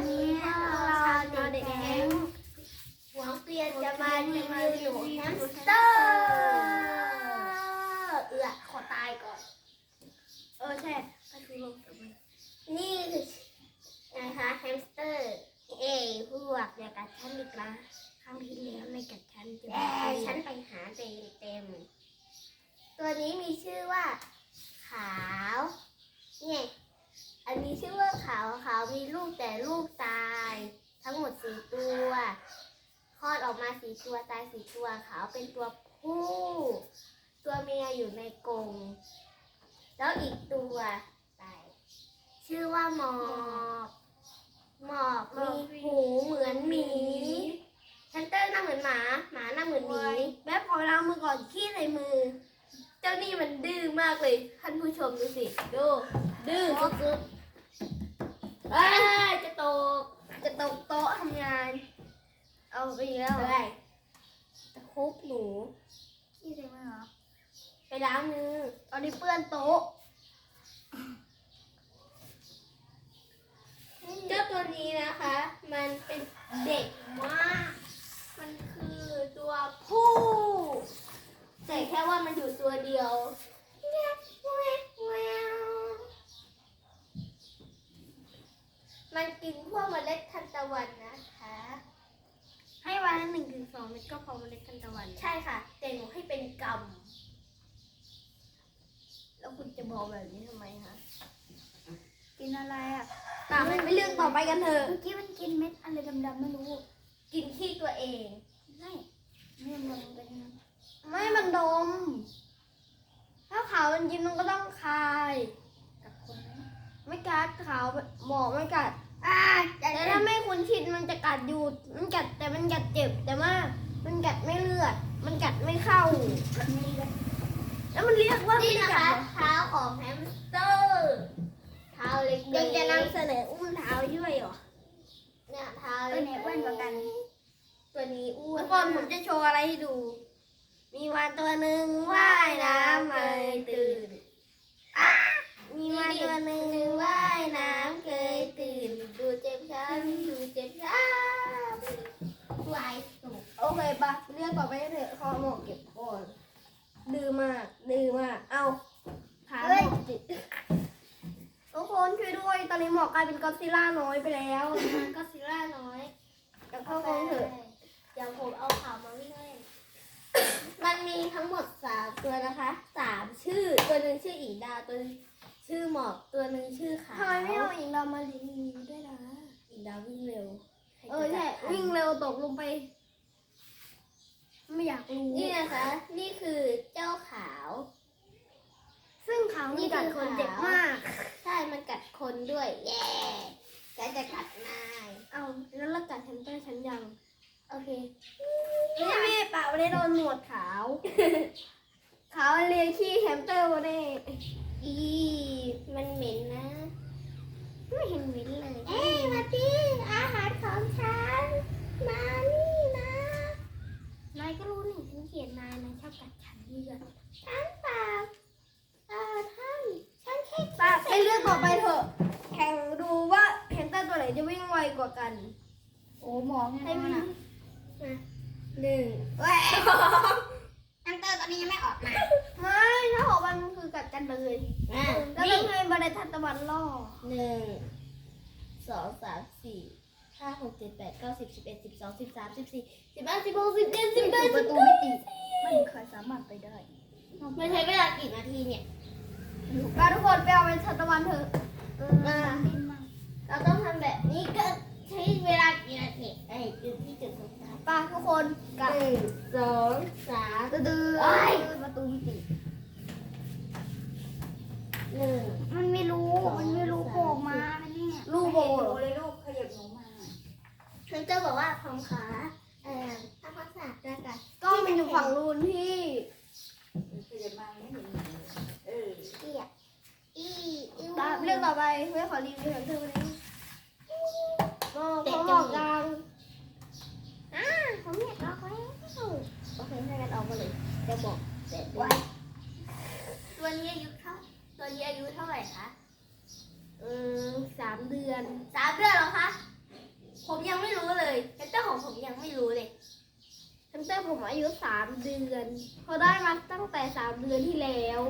วันนี้เราชาวเด็กแก๊งหวังเปลี่ยนจะมารีวิวหนูแฮมสเตอร์เอือขอตายก่อน เออใช่ไปคือลงกับมันนี่คือนะคะแฮมสเตอร์ เอพวกอย่ากัดฉันอีกนะครั้งที่แล้วไม่กัดฉันจะแย่ฉันไปหาเต็มเต็ม ตัวนี้มีชื่อว่าขาวเนี่ย อันนี้ชื่อว่าขาวขาวมีลูกแต่ลูกตาย ทั้งหมดสี่ตัวคลอดออกมาสี่ตัวตายสี่ตัวขาวเป็นตัวผู้ ตัวเมียอยู่ในกรงแล้วอีกตัวตายชื่อว่าหมอกหมอกมีหูเหมือนหมีฮันเตอร์หน้าเหมือนหมา หมาหน้าเหมือนหมีแม่พอล้างมือก่อนขี้ใส่มือ เจ้านี่มันดื้อมากเลย ท่านผู้ชมดูสิ ดู ดื้อสุดๆ เอ้ยจะตก จะตกโต๊ะทำงาน เอาไปอีกแล้วเหรอเฮ้ยตะคุบหนูขี้ใส่มือเหรอ ไปล้างมือตอนนี้เปื้อนโต๊ะ เจ้าตัวนี้นะคะ มันเป็นเด็กมาก มันคือตัวผู้แต่แค่ว่ามันอยู่ตัวเดียวแง๊กแง๊กแง๊ก มันกินพวกเมล็ดทานตะวันนะคะ ให้วันละหนึ่งถึงสองเม็ดก็พอเมล็ดทันตะวัน ใช่ค่ะ แต่หนูให้เป็นกรรมแล้วคุณจะบอกแบบนี้ทำไมคะ กินอะไรอะตามมันไปเรื่องต่อไปกันเถอะ เมื่อกี้มันกินเม็ดอะไรดำๆไม่รู้ กินขี้ตัวเอง ไม่ไม่มันเป็นไม่มันดม ถ้าขาวมันกินมันก็ต้องคายกับคนไหม ไม่กัดขาวหมอกไม่กัดอ่าแต่ถ้าไม่คุ้นชินมันจะกัดอยู่มันกัดแต่มันกัดเจ็บแต่ว่ามันกัดไม่เลือด มันกัดไม่เข้า แล้วมันเรียกว่านี่ไม่นะกัคะดเท้าของแฮมสเตอร์เท้าเล็กๆยังจะนำเสนออุ้มเท้าด้วยเหรอเนี่ยเท้าเออเนี่ยอ้วนกว่ากัน ตัวนี้อ้วทุนกคนผมจะโชว์อะไรให้ดู มีวานตัวหนึ่งว่ายน้ำไม่ตื่นอะมี วานตัวหนึ่งว่ายน้ำเคยตื่นดูเจ็บช้ำดูเจ็บช้ำวายสุกโอเคปะเรื่องต่อไปเถอะขอหมวกเก็บก่อนดื้อมากดื้อมากเอาถามหมวกจิทุกคนช่วยด้วย ตอนนี้หมวกกลายเป็นก็อดซิลล่าน้อยไปแล้วก็ซิล่าน้อยแต่เข้ากรงเถอะเดี๋ยวผมเอาข่าวมาวิ่งเล่นมันมีทั้งหมดสามตัวนะคะสามชื่อ ตัวหนึ่งชื่ออีดาตัวหนึง ชื่อหมอกตัวหนึ่งชื่อขาวทำไมไม่เอาอีกเรามารีวิวด้วยนะอีดาวิ่งเร็วรเออจะใช่จับทันวิ่งเร็วตกลงไป ไม่อยากรู้นี่นะคะ นี่คือเจ้าขาว ซึ่งเขานี่กัดคนเจ็บมาก ใช่มันกัดคนด้วย แย่แกจะกัดนายเอาแล้วเรากัดแฮมสเตอร์ฉันยัง โอเคไม่ใช่ไม่ปะวันนี้โดนหนวดขาว ขาวเลียขี้แฮมสเตอร์วันนี้ อีมันเหม็นนะ ไม่เห็นเหม็นเลย เอ้ยมาตีอาหารของฉัน มานี่นะ นายก็รู้นี่ฉันเกลียดนายนายชอบกัดฉันเลือดฉันเปล่าเออท่านฉันแค่ปะไปเรื่องต่อไปเถอะ แข่งดูว่าแฮมสเตอร์ตัวไหนจะวิ่งไวกว่ากัน โอ้หมอไงให้วิ่งนะมาหนึ่งเว้ย วันล่อหนึ่งสองสามสี่ห้าหกเจ็ดแปดเก้าสิบสิบเอ็ดสิบสองสิบสามสิบสี่สิบห้าสิบหกสิบเจ็ดสิบแปดปสิระบตูเก้าไม่ติดไม่เคยสามารถไปได้มันใช้เวลากี่นาทีเนี่ยมาทุกคนไปเอาไปทันตะวันเถอะอ่าเราต้องทำแบบนี้ก็ใช้เวลากี่นาทีไอ้ยจุดที่จุดตรงกลางป้าทุกคนกลับหนึ่งสองสามดื้อเอ้ยประตูไม่ติดหนึ่ง มันไม่รู้ มันไม่รู้โผล่ออกมาเนี่ยลูโบหรอเลยลูกขยับหนูมาฉันจะบอกว่าพร้อมขาเอ่อทำความสะอาดร่างกายก็มันอยู่ฝั่งรูนพี่ขยับมาไม่เห็นเออเอียอีอีตามเรื่องต่อไปเพื่ขอรีวิวของเธอวันนี้ก็เขาบอกกลางอ่าผมอยากเอาไว้โอเคให้กันออกมาเลยจะบอกเสร็จไว้ตัวนี้อายุเท่าตัวนี้อายุเท่าไหร่คะ เออสามเดือน สามเดือนเหรอคะ ผมอายุสามเดือนเขาได้มาตั้งแต่สามเดือนที่แล้ว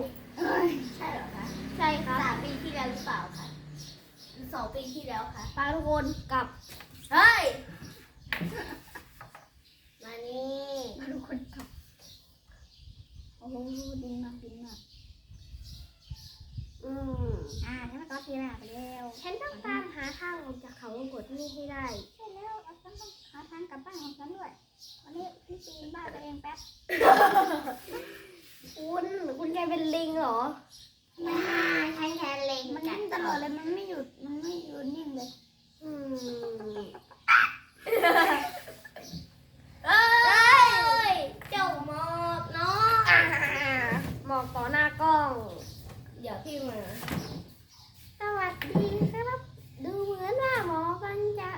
ใช่เหรอคะใช่ครับสามปีที่แล้วหรือเปล่าคะหรือสองปีที่แล้วคะปลาทุกคนกลับ เฮ้ย มานี่ทุกคนกลับโอ้โหดีมากดีมากอืมอ่านี่มันก็ทีหน้าไปแล้วฉันต้องตามหาทางออกจากเขาวงกดนี่ให้ได้ ใช่แล้วเอาฉันต้องหาทางกลับบ้านของฉันด้วย วันนี้พี่ปีนบ้านตัวเองแป๊บ คุณคุณยายเป็นลิงเหรออ่าใช่แทนเล็งมันนิ่งตลอดเลย มันไม่หยุด มันไม่หยุดนิ่งเลย อืม เอ้ย เจ้าหมอบเนาะ อ่าหมอกต่อหน้ากล้อง เดี๋ยวพี่มา สวัสดีครับ ดูเหมือนว่าหมอกันจะ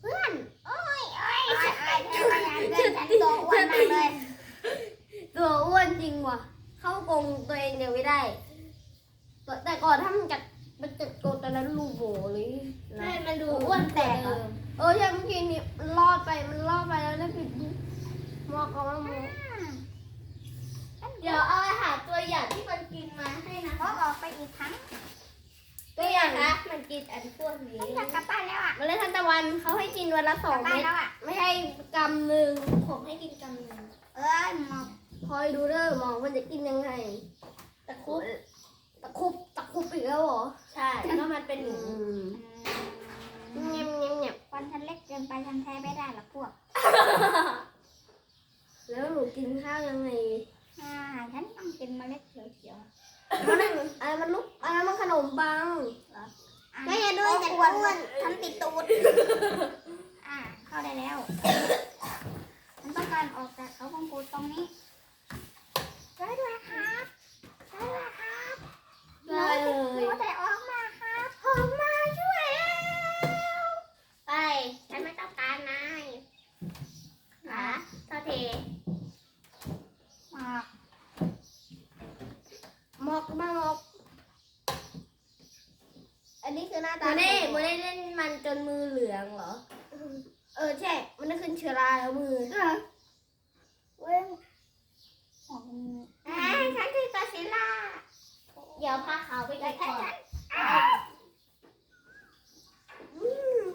เพื่อน โอ้ยโอ้ยโอ้ยโอ้ยโอ้ยเดินฉันตัวอ้วนมากเลย ตัวอ้วนจริงว่ะ เข้ากรงตัวเองยังไม่ได้ แต่ก่อนถ้ามันจะมันจะโกนตอนนั้นรูโบเลย ใช่ นะ มันดู อ้วนแตก เอ อะ อ เออใช่เมื่อกี้นี่มันรอดไปมันรอดไปแล้วนะพี่หมอกก็มาหมอ เดี๋ยวเอาอาหารตัวอย่างที่มันกินมาให้นะ ก็ออกไปอีกครั้ง ตัวอย่างนะ มันกินอันพวกนี้ฉันอยากกลับบ้านแล้วอะเมาเลยทันตะวันเขาให้กินวันละสกอลังบบ้านเม็ดแล้วอะ ไม่ให้กำหนึ่งผมให้กินกำหนึ่งเอ้ยหมอกคอยดูเด้อหมอมันจะกินยังไง ตะคุบตะคุบตะคุบอีกแล้วเหรอใช่แล้วมันเป็นหนูเงียบเงียบเงียบฟันฉันเล็กเกินไปฉันแท้ไม่ได้หรอกพวกแล้วหนูกินข้าวยังไงอ่าฉันต้องกินเมล็ดเขียวมันอะไรมันลุกอะไรมันขนมปังๆ ไม่อย่าด้วยอย่าอ้วนอ้วนฉันติดตูด อ่า เข้าได้แล้วฉันต้องการออกจากเขาพงกูดตรงนี้ช่วยด้วยครับช่วยด้วยครับได้เลหยนูแต่ออกมาครับผมมาช่วยแล้วไปฉันไม่ต้องการนายนะโทษทีหมอกหมอกมาหมอก อันนี้คือหน้าโมตาเน่โมเน่เล่นมันจนมือเหลืองเหรอ เออใช่ มันได้ขึ้นเชื้อราแล้วมือเว้ยหมอกมันอ่าฉันคือกอซิลล่าเดี๋ยวพาเขาไปอีกก่อน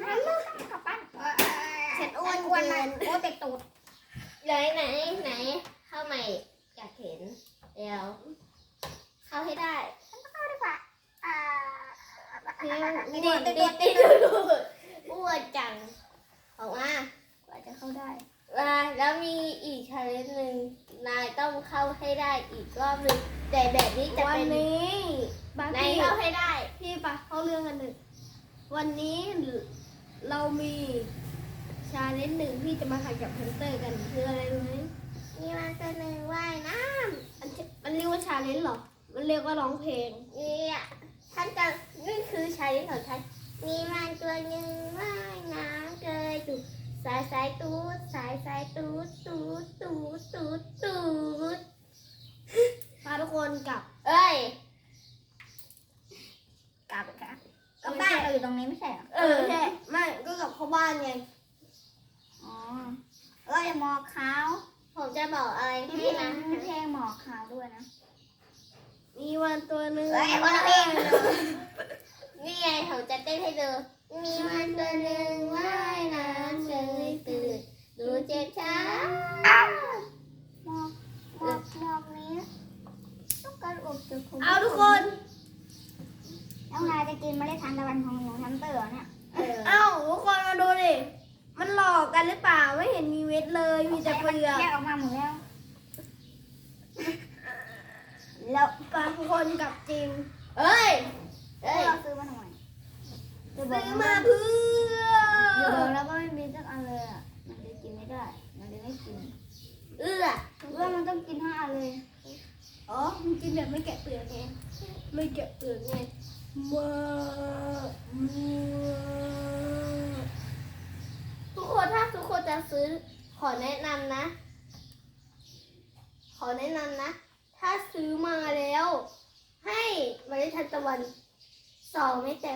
ฉันลูกกลับบ้านฉันอ้วนอ้วนเกิมากนโอ้ติดตูดไหนไหนไหนเข้าใหม่อยากเห็นเดี๋ยวเข้าให้ได้ เข้าดีกว่าอ่า นี่ติติดดติติดดติดอ้วนจังออกมากว่าจะเข้าได้อ่าแล้วมีอีกชาเลนจ์หนึ่งนายต้องเข้าให้ได้อีกรอบหนึ่งแต่แบบนี้จะวันเป็นนี้บางนายทีเข้าให้ได้พี่ปะเข้าเรื่องกันหนึ่งวันนี้เรามีชาเลนจ์หนึ่งที่จะมาถ่ายกับแพนเตอร์กันคืออะไรรู้ไหมมีมาตัวหนึ่งว่ายน้มันมันเรียกว่าชาเลนจ์เหรอ มันเรียกว่าร้องเพลงำเนี่ย ท่านจะนี่คือชาเลนของฉัน มีมันตัวหนึ่งว่ายน้ำเกยจุดสายสายตูดสายสายตูดตูดตูดตูดตูดพาทุกคนกลับ เอ้ย กลับกลับก็บ้านเราอยู่ตรงนี้ไม่ใช่เหรอเออใช่ไม่ก็กลับเข้าบ้านไงอ๋อเอ้ยหมอกขาว ผมจะบอกอะไรให้นะนะมีเพลงหมอกขาวด้วยนะ มีวันตัวหนึ่งเอ้ยคนละเพลง นี่ไงผมจะเต้นให้ดู มีมันตัวหนึ่งว่ายน้ำเกยตื่นดูเจ็บช้าหมอกหมอกหมอกนี้ต้องการอบจุดเอาทุกคน แล้วนายจะกินเมล็ดทานตะวันของหนูทันเตอร์เนี่ยเออเอ้าทุกคนมาดูดิ มันหลอกกันหรือเปล่า ไม่เห็นมีเม็ดเลย มีแต่เปลือก แยกออกมาหมดแล้ว แล้วปลาทุกคนกลับจริงเอ้ยเอ้เอ้ยยเราซื้อมาทำไมจะบอกซื้อว่ามาเพื่อย่าบออกแล้วก็ไม่มีสักอันเลยอะมันจะกินไม่ได้ มันจะไม่กิน เอื้อเว่ามันต้องกินห้าอันเลย อ๋อ มันกินแบบไม่แกะเปลือกไง ไม่แกะเปลือกไงมามาทุกคนถ้าทุกคนจะซื้อขอแนะนำนะ ขอแนะนำนะ ถ้าซื้อมาแล้ว ให้เมล็ดทานตะวันสองไม่แต่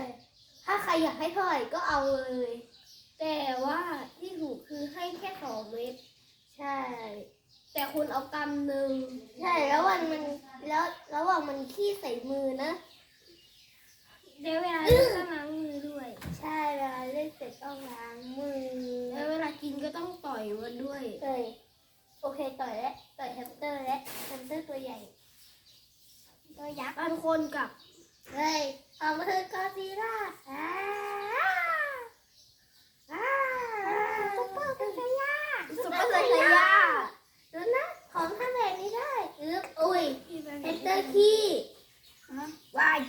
ถ้าใครอยากให้เท่าไหร่ก็เอาเลย แต่ว่าที่ถูกคือให้แค่สองเม็ดใช่ แต่คุณเอากำหนึ่งใช่แล้ววันมันแล้วระหว่างมันขี้ใส่มือนะเดี๋ยวเวลาเล่นก็ล้างมือด้วย ใช่เวลาเล่นเสร็จต้องล้างมือแล้วเวลากินก็ต้องต่อยมันด้วยเอ้ย โอเคต่อยแล้วต่อยแฮมสเตอร์แล้วแฮมสเตอร์ตัวใหญ่ตัวยักษ์บางคนกับเฮ้ยออกมาเถอะกอซีล่าอ่าอ่าซุปเปอร์เป็นไงย่าซุปเปอร์ไซยาดูนะของทำแบบนี้ได้อึ๊บอุ้ยแฮมสเตอร์ขี้วาย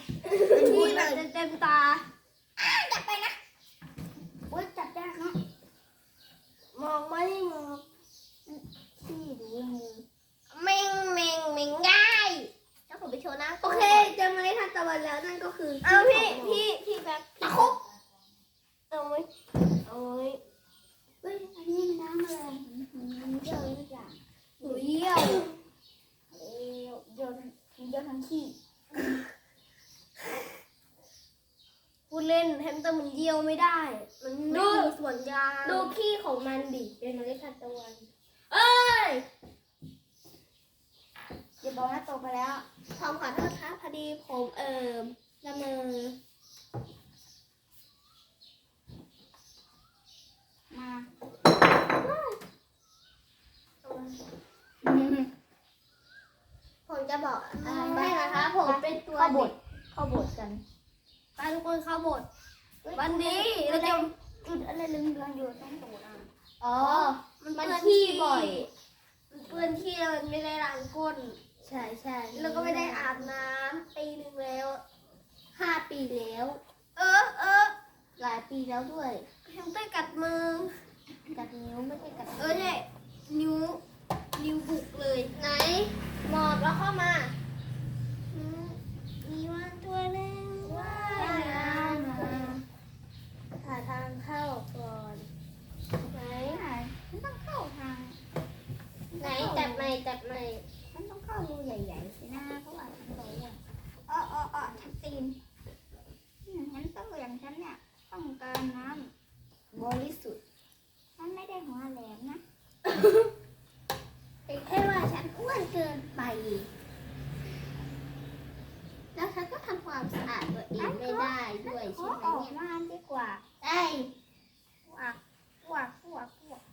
ที่แบบเต็มๆตาจับไปนะโอ๊ยจับยากเนาะมองไม่มองขี้ดูมือ เม่งเม่งเม่งง่ายแล้วผมไปโชว์น้าโอเคเจอเมล็ดทานตะวันแล้วนั่นก็คือเอาพี่พี่พี่แบบตะคุบเอาไว้เอาไว้เฮ้ยอันนี้มันน้ำอะไรมันเยอะทุกอย่างหนูเยี่ยวเอ้ยโยนโยนทั้งขี้พูดเล่นแฮมสเตอร์มันเยี่ยวไม่ได้ มันไม่มีส่วนยางดูขี้ของมันดิเป็นเมล็ดทานตะวัน เอ้ย อย่าบอกนะตกไปแล้วทอมขอโทษครับพอดีผมเอ่อละเมอมาผมจะบอกอะไรไม่นะคะผมเป็นตัวเข้าบทด็กเข้าบทกันไปทุกคนเข้าบทวันนี้เราจะจุดอะไรเหลืองๆอยู่ต้องตูดอะอ๋อมันมันเปื้อนขี้บ่อย มันเปื้อนขี้แล้วมันไม่ได้ล้างก้น ใช่ใช่แล้วก็ไม่ได้อาบน้ำปีหนึ่งแล้ว ห้าปีแล้ว เออเออหลายปีแล้วด้วยแฮมสเตอร์กัดมือ กัดนิ้วไม่ใช่กัดเออใช่นิ้วนิ้วบุกเลย ไหนหมอบแล้วเข้ามา อืมมีวันตัวหนึงว่ายน้ำมา หาทางเข้าก่อน ไหน ไหนมันต้องเข้าทาง ไหนจับไหนจับไหน มันต้องเข้ารูใหญ่ๆสินะเพราะว่ามันโตอะเออเออเออทับตีนอืมฉันต้องอย่างฉันเนี่ยต้องการน้ำบริสุทธิ์ฉันไม่ได้หัวแหลมนะ แต่แค่ว่าฉันอ้วนเกินไป แล้วฉันก็ทำความสะอาดตัวเอง ได้ด้วยใช่ไหมออกเนี่ยมาดีกว่าได้วักวักวักวัก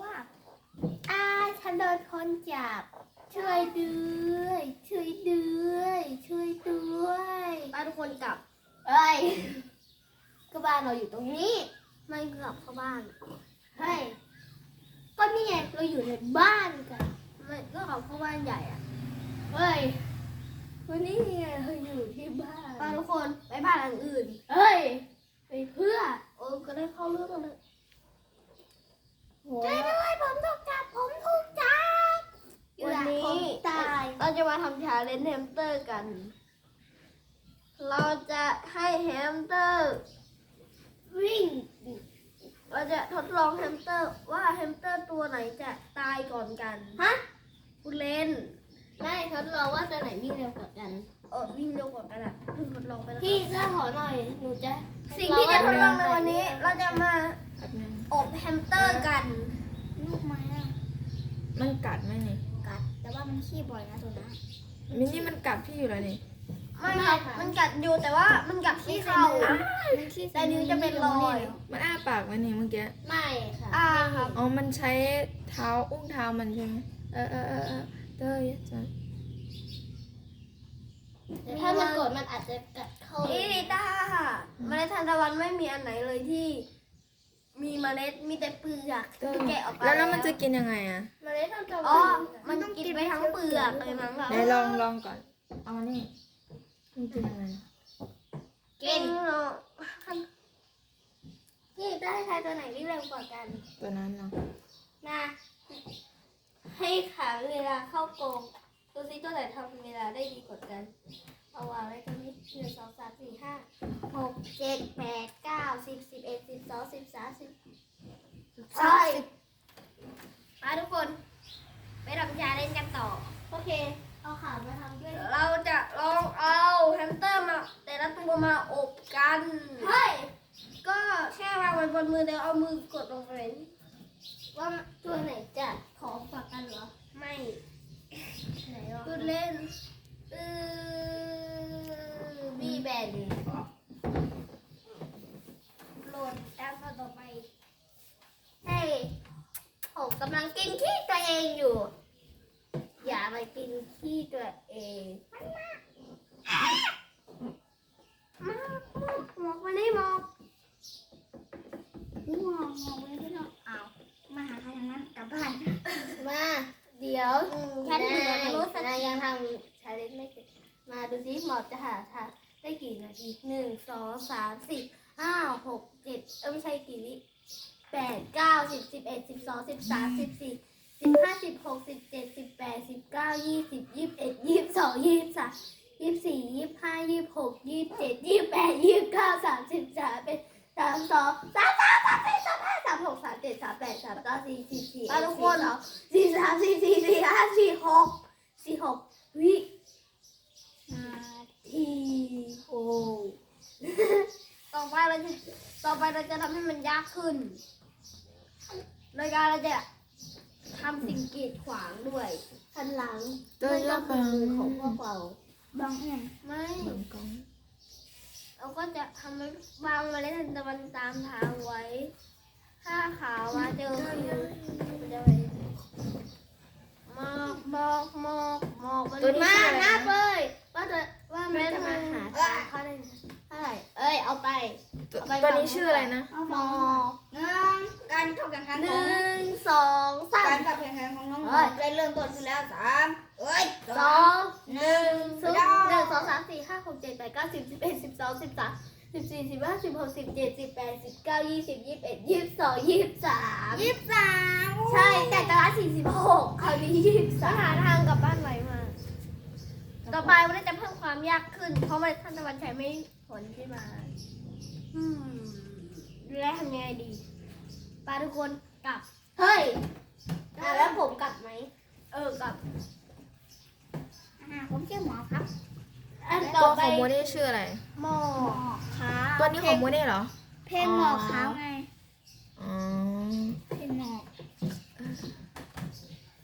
วักอ่าฉันโดนคนจับ ช่วยด้วย ช่วยด้วย ช่วยด้วยไปทุกคนกลับเอ้ยก็บ้านเราอยู่ตรงนี้ ไม่กลับเข้าบ้านเฮ้ยก็นี่ไงเราอยู่ในบ้านกันไม่ก็กลับเข้าบ้านใหญ่อะเฮ้ย วันนี้ไงเราอยู่ที่บ้าน ไปทุกคนไปบ้านหลังอื่น เฮ้ยไปเพื่อเออก็ได้เข้าเรื่องแล้วช่วยด้วยผมถูกจับผมถูกจับวันนี้ผมตายเราจะมาทำชาเลนจ์แฮมสเตอร์กัน เราจะให้แฮมสเตอร์วิ่ง เราจะทดลองแฮมสเตอร์ว่าแฮมสเตอร์ตัวไหนจะตายก่อนกัน ฮะคุณเล่น ไม่ทดลองว่าตัวไหนวิ่งเร็วกว่ากัน เออวิ่งเร็วกว่ากันอะเพิ่งทดลองไปแล้วพี่เสื้อหอหน่อย หนูจะสิ่งที่จะทดลองในวันนี้ เราจะมาอบแฮมสเตอร์กัน ลูกไม้อะมันกัดไหมนี่กัด แต่ว่ามันขี้บ่อยนะตัวนั้นมินนี่มันกัดพี่อยู่แล้วนี่ไม่ครับมันกัดอยู่แต่ว่ามันกัดที่เข่ามันขี้แต่นิ้วจะเป็นรอย มันอ้าปากไหมนี่เมื่อกี้ไม่ค่ะอ่าครับอ๋อมันใช้เท้าอุ้งเท้ามันใช่ไหมเออเออเออ เออเตยจะแต่ถ้ามันกดมันอาจจะกัดเข้าอีริต้าเมล็ดทานตะวันไม่มีอันไหนเลยที่ มีเมล็ดมีแต่เปลือกเตยที่แกะออกไปแล้วแล้วมันจะกินยังไงอะเมล็ดทานตะอ๋อวันมันกินไปทั้งเปลือกเลยมั้งครับไหนลองลองก่อน เอามานี่มันกินยังไงกินเนาะพี่ได้ใครตัวไหนวิ่งเร็วกว่ากัน ตัวนั้นเนาะนะ ให้ขาเวลาเข้ากรงดูซิตัวไหนทำเวลาได้ดีกว่ากัน เอาวางไว้ตรงนี้หนึ่งสองสามสี่ห้าหกเจ็ดแปดเก้าสิบสิบเอ็ดสิบสองสิบสามสิบใช่มาทุกคน ไปทำชาเล่นกันต่อ โอเค เอาขามาทำด้วย เราจะลองเอาแฮมสเตอร์มา แต่ละตัวมาอบกัน เฮ้ย ก็แค่วางไว้บนมือแล้วเอามือกดลงไป ว่าตัวไหนจะขอฝากกันเหรอ ไม่ไหนวะพูดเล่นเออบีแบนโหลดแอปต่อไปเฮ้ยผมกำลังกินขี้ตัวเองอยู่ อย่าไปกินขี้ตัวเองมาหมอกมานี่หมอกงอกงอกเลยพี่น้องอ้าว มาหาใครทางนั้นกลับบ้านมาเดี๋ยวแค่เหลือในรถสักนายยังทำชาเลนจ์ไม่เสร็จมาดูสิหมอจะหาทาได้กี่นาทีหนึ่งสองสามสี่ห้าหกเจ็ดเออไม่ใช่กี่วิแปดเก้าสิบสิบเอ็ดสิบสองสิบสามสิบสี่สิบห้าสิบหกสิบเจ็ดสิบแปดสิบเก้ายี่สิบยี่สิบเอ็ดยี่สิบสองยี่สิบสามยี่สิบสี่ยี่สิบห้ายี่สิบหกยี่สิบเจ็ดยี่สิบแปดยี่สิบเก้าสามสิบสามเป็น สามสองสามสามสามสี่สามห้าสามหกสามเจ็ดสามแปดสามเก้าสี่สี่สี่ไปทุกคนสี่สองสี่สามสี่สี่สี่ห้าสี่หกสี่หกวินาทีโอ้ต่อไปเราจะต่อไปเราจะทำให้มันยากขึ้นโดยการเราจะทำสิ่งกีดขวางด้วยทันหลังเตอร์ยกมืบังอของพวกเราบางเอ็นไม่บังกล้อง เราก็จะทำให้วางเมล็ดทานตะวันตามทางไว้ ถ้าขาวมาเจอคือมันจะไปหมอกหมอกหมอกหมอกมันตุนมาไใช่หน้าอะเบยว่าจะว่ามันจะมาหาทางเขาได้เท่าไหร่เอ้ยเอาไปตัวนี้ชื่ออะไรนะหมอก การเข้าแข่งขันหของนึ่งสองสากามรเข้าแข่งขันของน้องหมเอ้อยได้เริ่มต้นขึ้นแล้วสามเอ้ยสองหนึ่งศูนย์หนึ่งสองสามสี่ห้าหกเจ็ดแปดเก้าสิบสิบเอ็ดสิบสองสิบสามสิบสี่สิบห้าสิบหกสิบเจ็ดสิบแปดสิบเก้ายี่สิบยี่สิบเอ็ดยี่สิบสองยี่สิบสามยี่สิบสามใช่แต่ตลาดสี่สิบหกคราวนี้ยี่สิบสสามหาทางกลับบ้านไวมากต่อไปมันจะเพิ่มความยากขึ้น เพราะเมล็ดทานตะวันใช้ไม่ผลขึ้นมา อืมดูแลวทำยังไงดี ปลาทุกคนกลับ เฮ้ยอะแล้วผมกลับไหม เออกลับอ่าผมชื่อหมอครับอันตัต่อวไปของโมเน่ชื่ออะไร หมอหมอขาตัวนี้ของโมเน่เหรอ เพลงหมอกขาวไงอ๋อเพลงหมอก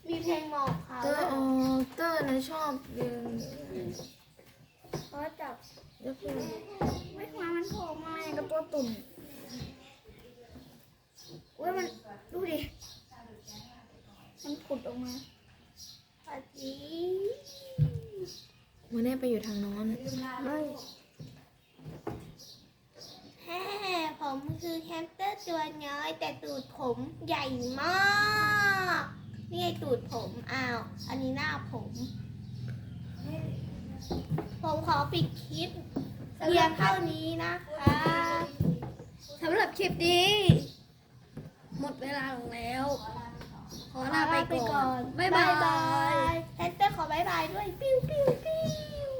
มีเพลงหมอกเขาเตอร์อ๋อเตอร์นะชอบเรียนเพราะจับเดี๋ยวเพื่อนไม่ความันโผล่มาอย่างกับตัวตุ่น อุ้ยมันดูดิ มันผุดออกมาสวัสดีโมเน่ไปอยู่ทางโน้นแฮ่ผมคือแฮมสเตอร์ตัวน้อย แต่ตูดผมใหญ่มาก นี่ไงตูดผม อ้าว อันนี้หน้าผม ผมขอปิดคลิปเพียงเท่านี้นะคะสำหรับคลิปนี้ หมดเวลาลงแล้ว ขอลาไปก่อน บ๊ายบายแฮมสเตอร์ขอบายบายด้วย ปิ้วปิ้วปิ้ว